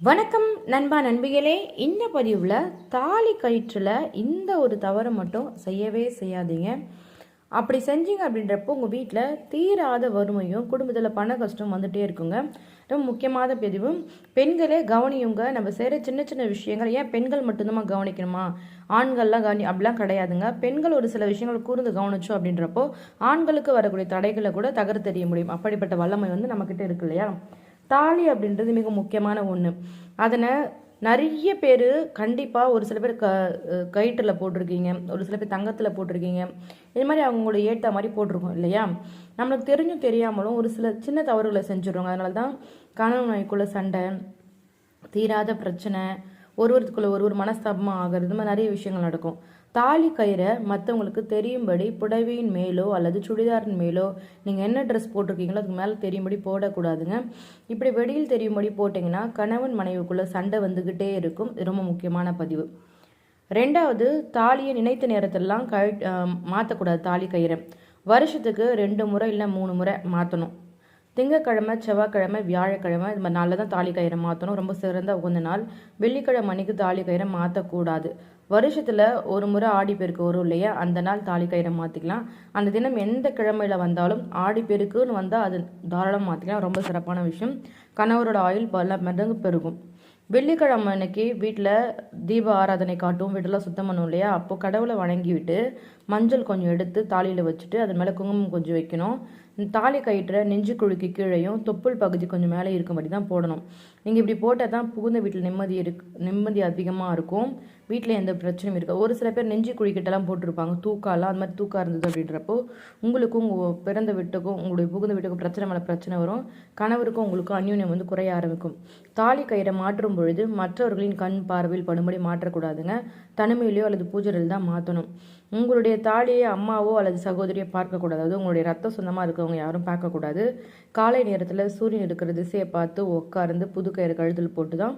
வணக்கம் நண்பா நண்பிகளே. இந்த பதிவில் தாலி கயிற்றில் இந்த ஒரு தவறை மட்டும் செய்யவே செய்யாதீங்க. அப்படி செஞ்சீங்க அப்படின்றப்போ உங்கள் வீட்டில் தீராத வறுமையும் குடும்பத்தில் பண கஷ்டம் வந்துகிட்டே இருக்குங்க. ரொம்ப முக்கியமான பதிவும் பெண்களே கவனியுங்க. நம்ம செய்கிற சின்ன சின்ன விஷயங்கள் ஏன் பெண்கள் மட்டும்தான் கவனிக்கணுமா? ஆண்கள்லாம் கவனி அப்படிலாம் கிடையாதுங்க. பெண்கள் ஒரு சில விஷயங்கள் கூர்ந்து கவனிச்சோம் அப்படின்றப்போ ஆண்களுக்கு வரக்கூடிய தடைகளை கூட தகர தெரிய முடியும். அப்படிப்பட்ட வல்லமை வந்து நம்மக்கிட்ட இருக்கு இல்லையா? தாலி அப்படின்றது மிக முக்கியமான ஒன்று அதனை நிறைய பேர் கண்டிப்பாக ஒரு சில பேர் க கயிற்றில் போட்டிருக்கீங்க ஒரு சில பேர் தங்கத்தில் போட்டிருக்கீங்க. இது மாதிரி அவங்களோட ஏற்ற மாதிரி போட்டிருக்கோம் இல்லையா? நம்மளுக்கு தெரிஞ்சும் தெரியாமலும் ஒரு சில சின்ன தவறுகளை செஞ்சுருவாங்க அதனால தான் கணவன் மனைக்குள்ள சண்டை தீராத பிரச்சனை ஒருவருக்குள்ள ஒருவர் மனஸ்தாபமாக ஆகிறது இந்த மாதிரி நிறைய விஷயங்கள் நடக்கும். தாலி கயிறை மற்றவங்களுக்கு தெரியும்படி புடவையின் மேலோ அல்லது சுடிதாரின் மேலோ நீங்கள் என்ன ட்ரெஸ் போட்டிருக்கீங்களோ அதுக்கு மேலே தெரியும்படி போடக்கூடாதுங்க. இப்படி வெளியில் தெரியும்படி போட்டிங்கன்னா கணவன் மனைவிக்குள்ளே சண்டை வந்துக்கிட்டே இருக்கும். ரொம்ப முக்கியமான பதிவு. ரெண்டாவது தாலியை நினைத்த நேரத்திலலாம் கழ மாற்றக்கூடாது தாலி கயிறை. வருஷத்துக்கு ரெண்டு முறை இல்லை மூணு முறை மாற்றணும் திங்கக்கிழமை செவ்வாய்க்கிழமை வியாழக்கிழமை இந்த மாதிரி நாளில் தான் தாலி கயிறை மாற்றணும் ரொம்ப சிறந்த உகந்த நாள். வெள்ளிக்கிழமை அன்னைக்கு தாலி கயிறை மாற்றக்கூடாது வருஷத்தில் ஒரு முறை ஆடிப்பெருக்கு வரும் இல்லையா? அந்த நாள் தாலி கயிறை மாற்றிக்கலாம் அந்த தினம் எந்த கிழமையில் வந்தாலும் ஆடிப்பெருக்குன்னு வந்தால் அது தாராளமாக மாற்றிக்கலாம் ரொம்ப சிறப்பான விஷயம். கணவரோட ஆயுள் பல மடங்கு பெருகும். வெள்ளிக்கிழமை அன்னைக்கு வீட்டில் தீப ஆராதனை காட்டும். வீட்டெல்லாம் சுத்தம் பண்ணும் இல்லையா? அப்போ கடவுளை வணங்கிவிட்டு மஞ்சள் கொஞ்சம் எடுத்து தாலியில் வச்சுட்டு அது மேலே குங்குமம் கொஞ்சம் வைக்கணும். தாலி கயிற்ற நெஞ்சு குழுக்கு கீழேயும் தொப்புள் பகுதி கொஞ்சம் மேலே இருக்கும்படி தான் போடணும். நீங்கள் இப்படி போட்டால் தான் புகுந்த வீட்டில் நிம்மதி இருக்கு நிம்மதி அதிகமாக இருக்கும். வீட்டில் எந்த பிரச்சனையும் இருக்காது. ஒரு சில பேர் நெஞ்சு குழிக்கிட்டலாம் போட்டிருப்பாங்க. தூக்காலாம் அது மாதிரி தூக்கா இருந்தது அப்படின்றப்போ உங்களுக்கும் உங்கள் பிறந்த வீட்டுக்கும் உங்களுடைய புகுந்த வீட்டுக்கும் பிரச்சனை மேலே பிரச்சனை வரும். கணவருக்கும் உங்களுக்கும் அந்யூன்யம் வந்து குறைய ஆரம்பிக்கும். தாலி கயிறை மாற்றும் பொழுது மற்றவர்களின் கண் பார்வையில் படும்படி மாற்றக்கூடாதுங்க. தனிமையிலையோ அல்லது பூஜையில் தான் மாற்றணும். உங்களுடைய தாலியை அம்மாவோ அல்லது சகோதரியோ பார்க்கக்கூடாது. அதாவது உங்களுடைய ரத்த சொந்தமாக இருக்கவங்க யாரும் பார்க்கக்கூடாது. காலை நேரத்தில் சூரியன் இருக்கிற திசையை பார்த்து உட்கார்ந்து புது கயிறு கழுத்தில் போட்டு தான்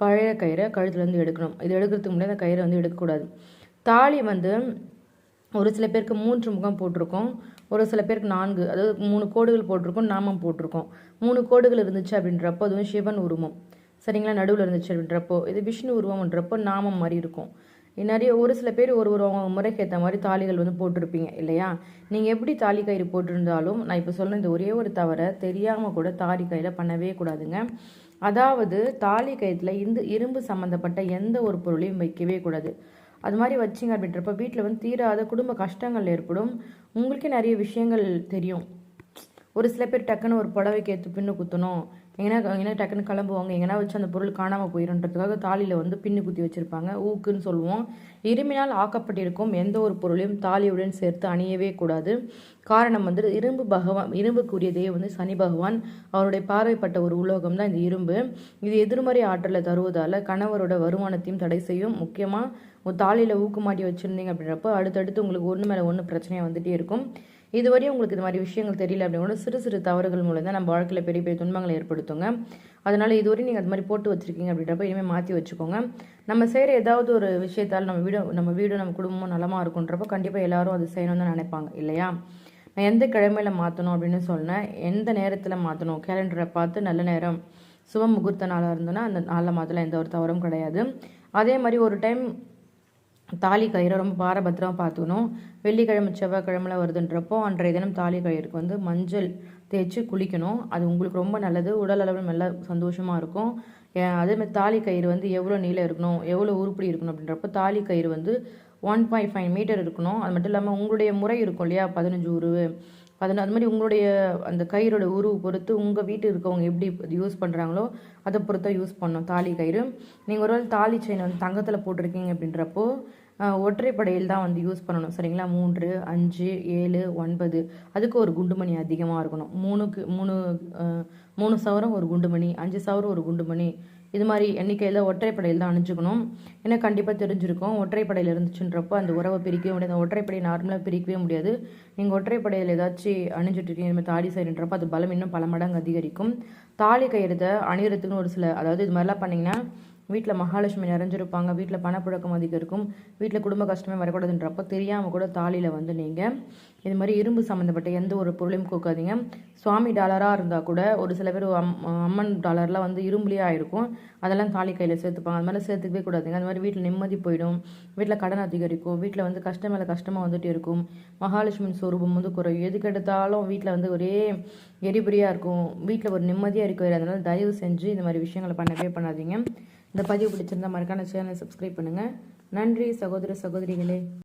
பழைய கயிறை கழுத்துலேருந்து எடுக்கணும். இது எடுக்கிறதுக்கு முன்னாடி அந்த கயிறை வந்து எடுக்கக்கூடாது. தாலி வந்து ஒரு சில பேருக்கு மூன்று முகம் போட்டிருக்கோம். ஒரு சில பேருக்கு நான்கு. அதாவது மூணு கோடுகள் போட்டிருக்கோம் நாமம் போட்டிருக்கோம். மூணு கோடுகள் இருந்துச்சு அப்படின்றப்போ அதுவும் சிவன் உருவம். சரிங்களா? நடுவில் இருந்துச்சு அப்படின்றப்போ. இது விஷ்ணு உருவம்ன்றப்போ நாமம் மாதிரி இருக்கும். நிறைய ஒரு சில பேர் ஒரு ஒரு அவங்க முறைக்கு ஏற்ற மாதிரி தாலிகள் வந்து போட்டிருப்பீங்க இல்லையா? நீங்கள் எப்படி தாலி கயிறு போட்டிருந்தாலும் நான் இப்போ சொன்ன இந்த ஒரே ஒரு தவிர தெரியாமல் கூட தாலி கயிறை பண்ணவே கூடாதுங்க. அதாவது தாலி கயிற்றில் இந்த இரும்பு சம்மந்தப்பட்ட எந்த ஒரு பொருளையும் வைக்கவே கூடாது. அது மாதிரி வச்சிங்க அப்படின்றப்ப வீட்டில் வந்து தீராத குடும்ப கஷ்டங்கள் ஏற்படும். உங்களுக்கே நிறைய விஷயங்கள் தெரியும். ஒரு சில பேர் டக்குன்னு ஒரு புடவைக்கு ஏற்று பின்னு குத்தணும். எங்கன்னா எங்கன்னா டக்குன்னு கிளம்புவாங்க. எங்கன்னா வச்சு அந்த பொருள் காணாமல் போயிடும்ன்றதுக்காக தாலியில் வந்து பின்னு குத்தி வச்சுருப்பாங்க. ஊக்குன்னு சொல்லுவோம். இருமினால் ஆக்கப்பட்டிருக்கும் எந்த ஒரு பொருளையும் தாலியுடன் சேர்த்து அணியவே கூடாது. காரணம் வந்து இரும்பு பகவான் இரும்புக்குரிய தெய்வம் வந்து சனி பகவான். அவருடைய பார்வைப்பட்ட ஒரு உலோகம் தான் இந்த இரும்பு. இது எதிர்மறை ஆற்றலை தருவதால் கணவரோட வருமானத்தையும் தடை செய்யும். முக்கியமாக ஒரு தாலியில் ஊக்குமாட்டி வச்சுருந்தீங்க அப்படின்றப்போ அடுத்தடுத்து உங்களுக்கு ஒன்று மேலே ஒன்று பிரச்சனையாக வந்துகிட்டே இருக்கும். இதுவரையும் உங்களுக்கு இது மாதிரி விஷயங்கள் தெரியல அப்படின்னா சிறு சிறு தவறுகள் மூலம் தான் நம்ம வாழ்க்கையில் பெரிய பெரிய துன்பங்களை ஏற்படுத்துங்க. அதனால் இதுவரையும் நீங்கள் அது மாதிரி போட்டு வச்சுருக்கீங்க அப்படின்றப்ப இனிமேல் மாற்றி வச்சுக்கோங்க. நம்ம செய்கிற ஏதாவது ஒரு விஷயத்தால் நம்ம வீடு நம்ம வீடு நம்ம குடும்பம் நலமாக இருக்குன்றப்போ கண்டிப்பாக எல்லோரும் அது செய்யணும்னு தான் நினைப்பாங்க இல்லையா? நான் எந்த கிழமையில் மாற்றணும் அப்படின்னு சொன்னேன். எந்த நேரத்தில் மாற்றணும் கேலண்டரை பார்த்து நல்ல நேரம் சுப முகூர்த்த நாளாக இருந்தோன்னா அந்த நாளில் மாற்றலாம் எந்த ஒரு தவறும் கிடையாது. அதே மாதிரி ஒரு டைம் தாலி கயிறை ரொம்ப பாரபத்திரமாக பார்த்துக்கணும். வெள்ளிக்கிழமை செவ்வாய்க்கிழமைல வருதுன்றப்போ அன்றைய தினம் தாலி கயிறுக்கு வந்து மஞ்சள் தேய்ச்சி குளிக்கணும். அது உங்களுக்கு ரொம்ப நல்லது. உடல் அளவில் நல்ல சந்தோஷமாக இருக்கும். அதேமாதிரி தாலி கயிறு வந்து எவ்வளோ நீளம் இருக்கணும்? எவ்வளோ உருப்படி இருக்கணும் அப்படின்றப்போ தாலி கயிறு வந்து ஒன் பாயிண்ட் ஃபைவ் மீட்டர் இருக்கணும். அது மட்டும் இல்லாமல் உங்களுடைய முறை இருக்கும் இல்லையா? பதினஞ்சு உருவு. பதின அது மாதிரி உங்களுடைய அந்த கயிறோட உருவு பொறுத்து உங்கள் வீட்டு இருக்கவங்க எப்படி யூஸ் பண்ணுறாங்களோ அதை பொறுத்த யூஸ் பண்ணணும். தாலி கயிறு. நீங்கள் ஒரு தாலி செயின் வந்து தங்கத்தில் போட்டிருக்கீங்க அப்படின்றப்போ ஒற்றைப்படையில் தான் வந்து யூஸ் பண்ணணும். சரிங்களா? மூன்று அஞ்சு ஏழு ஒன்பது. அதுக்கு ஒரு குண்டுமணி அதிகமாக இருக்கணும். மூணுக்கு மூணு மூணு சவரம் ஒரு குண்டுமணி அஞ்சு சவரம் ஒரு குண்டுமணி இது மாதிரி எண்ணிக்கையில் ஒற்றைப்படையில் தான் அணிஞ்சுக்கணும். ஏன்னா கண்டிப்பாக தெரிஞ்சிருக்கும். ஒற்றைப்படையில் இருந்துச்சுன்றப்போ அந்த உறவை பிரிக்கவே முடியாது. அந்த ஒற்றைப்படையை நார்மலாக பிரிக்கவே முடியாது. நீங்கள் ஒற்றைப்படையில் ஏதாச்சும் அணிஞ்சிட்ருக்கீங்க இந்த தாலி சைடுன்றப்போ அது பலம் இன்னும் பல மடங்கு அதிகரிக்கும். தாலி கயிறுதை அணிகிறதுக்குன்னு ஒரு சில அதாவது இது மாதிரிலாம் பண்ணிங்கன்னா வீட்டில் மகாலட்சுமி நிறைஞ்சிருப்பாங்க. வீட்டில் பணப்புழக்கம் அதிகம் இருக்கும். வீட்டில் குடும்ப கஷ்டமே வரக்கூடாதுன்றப்ப தெரியாமல் கூட தாலியில் வந்து நீங்கள் இது மாதிரி இரும்பு சம்மந்தப்பட்ட எந்த ஒரு பொருளையும் கூக்காதீங்க சுவாமி டாலராக இருந்தால் கூட ஒரு சில பேர் அம் அம்மன் டாலர்லாம் வந்து இரும்புலேயே ஆயிருக்கும். அதெல்லாம் தாலி கையில் சேர்த்துப்பாங்க. அது மாதிரி சேர்த்துக்கவே கூடாதுங்க. அது மாதிரி வீட்டில் நிம்மதி போயிடும். வீட்டில் கடன் அதிகரிக்கும். வீட்டில் வந்து கஷ்டம் மேலே கஷ்டமாக வந்துட்டு இருக்கும். மகாலட்சுமி சொரூபம் வந்து குறையும். எதுக்கு எடுத்தாலும் வீட்டில் வந்து ஒரே எரிபுரியாக இருக்கும். வீட்டில் ஒரு நிம்மதியாக இருக்க அதனால் தயவு செஞ்சு இந்த மாதிரி விஷயங்களை பண்ணவே பண்ணாதீங்க. இந்த பதிவு பிடிச்சிருந்தா மறக்காம சேனலை சப்ஸ்கிரைப் பண்ணுங்கள் நன்றி சகோதர சகோதரிகளே.